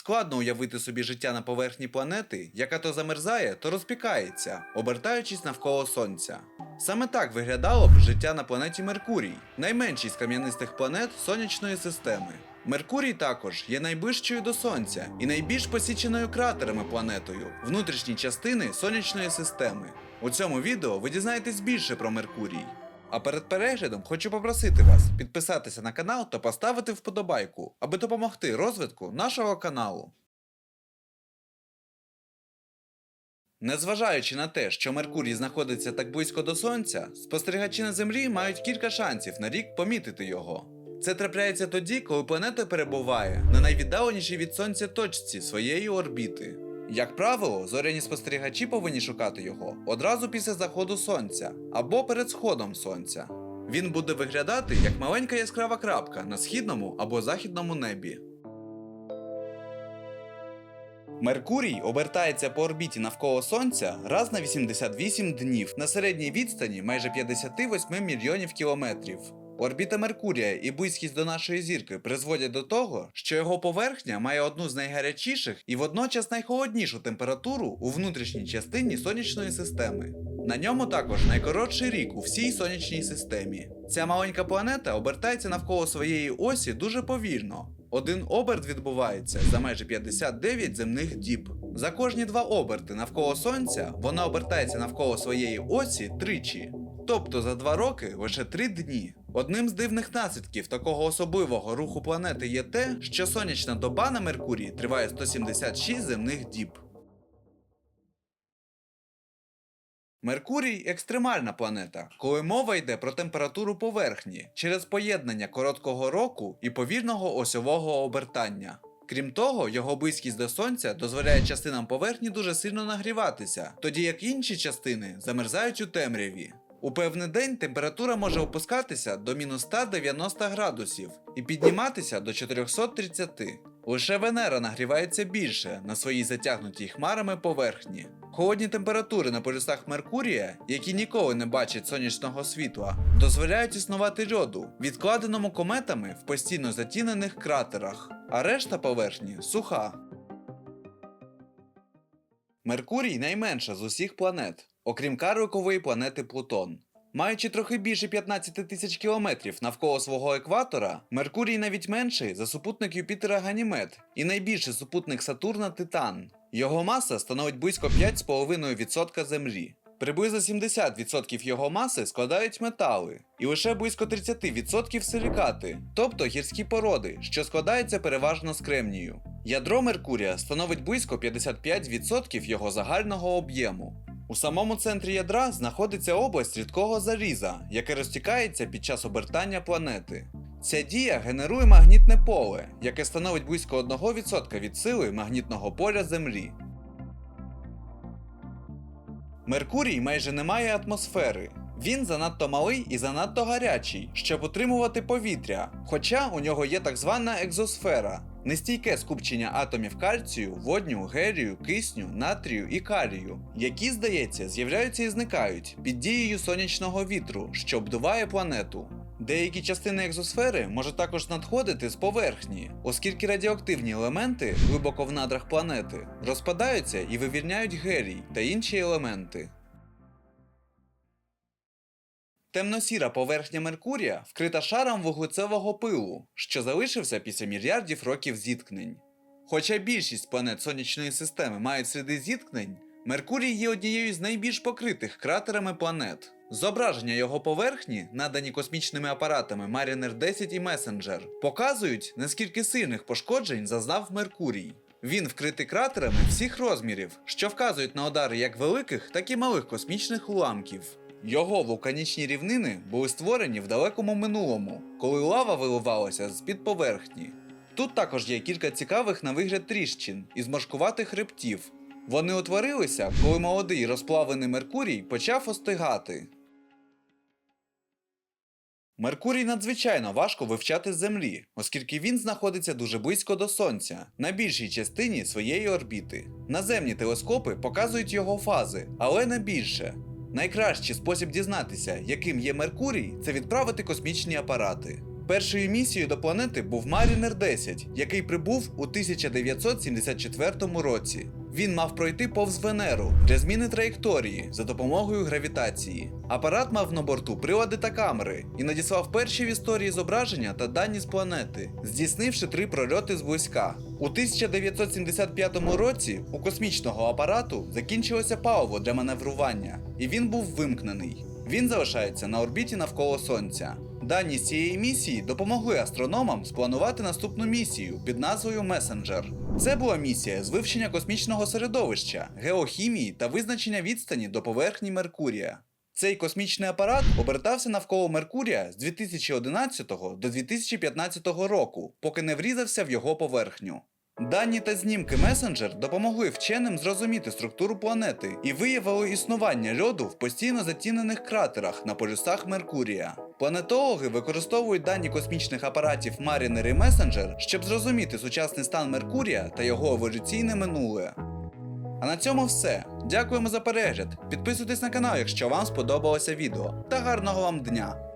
Складно уявити собі життя на поверхні планети, яка то замерзає, то розпікається, обертаючись навколо сонця. Саме так виглядало б життя на планеті Меркурій, найменшій з кам'янистих планет сонячної системи. Меркурій також є найближчою до Сонця і найбільш посіченою кратерами планетою, внутрішні частини сонячної системи. У цьому відео ви дізнаєтесь більше про Меркурій. А перед переглядом хочу попросити вас підписатися на канал та поставити вподобайку, аби допомогти розвитку нашого каналу. Незважаючи на те, що Меркурій знаходиться так близько до Сонця, спостерігачі на Землі мають кілька шансів на рік помітити його. Це трапляється тоді, коли планета перебуває на найвіддаленішій від Сонця точці своєї орбіти. Як правило, зоряні спостерігачі повинні шукати його одразу після заходу сонця або перед сходом сонця. Він буде виглядати як маленька яскрава крапка на східному або західному небі. Меркурій обертається по орбіті навколо Сонця раз на 88 днів на середній відстані майже 58 мільйонів кілометрів. Орбіта Меркурія і близькість до нашої зірки призводять до того, що його поверхня має одну з найгарячіших і водночас найхолоднішу температуру у внутрішній частині сонячної системи. На ньому також найкоротший рік у всій сонячній системі. Ця маленька планета обертається навколо своєї осі дуже повільно. Один оберт відбувається за майже 59 земних діб. За кожні два оберти навколо Сонця вона обертається навколо своєї осі тричі. Тобто за два роки лише три дні. Одним з дивних наслідків такого особливого руху планети є те, що сонячна доба на Меркурії триває 176 земних діб. Меркурій екстремальна планета, коли мова йде про температуру поверхні через поєднання короткого року і повільного осьового обертання. Крім того, його близькість до сонця дозволяє частинам поверхні дуже сильно нагріватися, тоді як інші частини замерзають у темряві. У певний день температура може опускатися до мінус 190 градусів і підніматися до 430. Лише Венера нагрівається більше на своїй затягнутій хмарами поверхні. Холодні температури на полюсах Меркурія, які ніколи не бачать сонячного світла, дозволяють існувати льоду, відкладеному кометами в постійно затінених кратерах, а решта поверхні суха. Меркурій найменша з усіх планет, окрім карликової планети Плутон. Маючи трохи більше 15 тисяч кілометрів навколо свого екватора, Меркурій навіть менший за супутник Юпітера Ганімед і найбільший супутник Сатурна Титан. Його маса становить близько 5,5% Землі. Приблизно 70% його маси складають метали, і лише близько 30% силікати, тобто гірські породи, що складаються переважно з кремнію. Ядро Меркурія становить близько 55% його загального об'єму. У самому центрі ядра знаходиться область рідкого заліза, яке розтікається під час обертання планети. Ця дія генерує магнітне поле, яке становить близько 1% від сили магнітного поля Землі. Меркурій майже не має атмосфери. Він занадто малий і занадто гарячий, щоб утримувати повітря, хоча у нього є так звана екзосфера нестійке скупчення атомів кальцію, водню, гелію, кисню, натрію і калію, які, здається, з'являються і зникають під дією сонячного вітру, що обдуває планету. Деякі частини екзосфери можуть також надходити з поверхні, оскільки радіоактивні елементи глибоко в надрах планети розпадаються і вивільняють гелій та інші елементи. Темно-сіра поверхня Меркурія вкрита шаром вуглецевого пилу, що залишився після мільярдів років зіткнень. Хоча більшість планет сонячної системи мають сліди зіткнень, Меркурій є однією з найбільш покритих кратерами планет. Зображення його поверхні, надані космічними апаратами Mariner 10 і Messenger, показують, наскільки сильних пошкоджень зазнав Меркурій. Він вкритий кратерами всіх розмірів, що вказують на удари як великих, так і малих космічних уламків. Його вулканічні рівнини були створені в далекому минулому, коли лава виливалася з-під поверхні. Тут також є кілька цікавих на вигляд тріщин і зморшкуватих хребтів. Вони утворилися, коли молодий розплавлений Меркурій почав остигати. Меркурій надзвичайно важко вивчати з Землі, оскільки він знаходиться дуже близько до Сонця, на більшій частині своєї орбіти. Наземні телескопи показують його фази, але не більше. Найкращий спосіб дізнатися, яким є Меркурій, це відправити космічні апарати. Першою місією до планети був Mariner 10, який прибув у 1974 році. Він мав пройти повз Венеру для зміни траєкторії за допомогою гравітації. Апарат мав на борту прилади та камери і надіслав перші в історії зображення та дані з планети, здійснивши три прольоти зблизька. У 1975 році у космічного апарату закінчилося паливо для маневрування, і він був вимкнений. Він залишається на орбіті навколо Сонця. Дані з цієї місії допомогли астрономам спланувати наступну місію під назвою Месенджер. Це була місія з вивчення космічного середовища, геохімії та визначення відстані до поверхні Меркурія. Цей космічний апарат обертався навколо Меркурія з 2011 до 2015 року, поки не врізався в його поверхню. Дані та знімки месенджер допомогли вченим зрозуміти структуру планети і виявили існування льоду в постійно затінених кратерах на полюсах Меркурія. Планетологи використовують дані космічних апаратів Mariner і Messenger, щоб зрозуміти сучасний стан Меркурія та його еволюційне минуле. А на цьому все. Дякуємо за перегляд. Підписуйтесь на канал, якщо вам сподобалося відео. Та гарного вам дня!